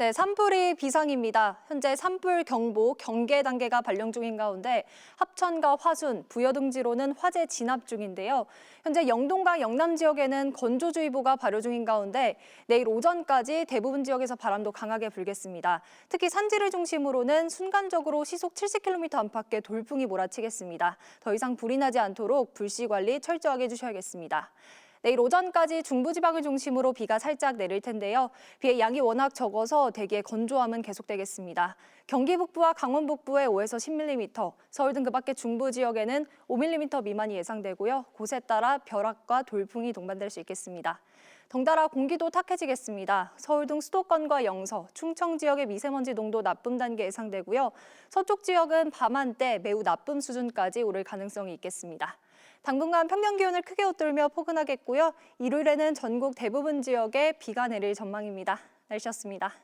네, 산불이 비상입니다. 현재 산불 경보 경계 단계가 발령 중인 가운데 합천과 화순, 부여 등지로는 화재 진압 중인데요. 현재 영동과 영남 지역에는 건조주의보가 발효 중인 가운데 내일 오전까지 대부분 지역에서 바람도 강하게 불겠습니다. 특히 산지를 중심으로는 순간적으로 시속 70km 안팎의 돌풍이 몰아치겠습니다. 더 이상 불이 나지 않도록 불씨 관리 철저하게 해주셔야겠습니다. 내일 오전까지 중부지방을 중심으로 비가 살짝 내릴 텐데요. 비의 양이 워낙 적어서 대기의 건조함은 계속되겠습니다. 경기 북부와 강원 북부에 5에서 10mm, 서울 등 그 밖의 중부 지역에는 5mm 미만이 예상되고요. 곳에 따라 벼락과 돌풍이 동반될 수 있겠습니다. 덩달아 공기도 탁해지겠습니다. 서울 등 수도권과 영서, 충청 지역의 미세먼지 농도 나쁨 단계 예상되고요. 서쪽 지역은 밤 한때 매우 나쁨 수준까지 오를 가능성이 있겠습니다. 당분간 평년 기온을 크게 웃돌며 포근하겠고요. 일요일에는 전국 대부분 지역에 비가 내릴 전망입니다. 날씨였습니다.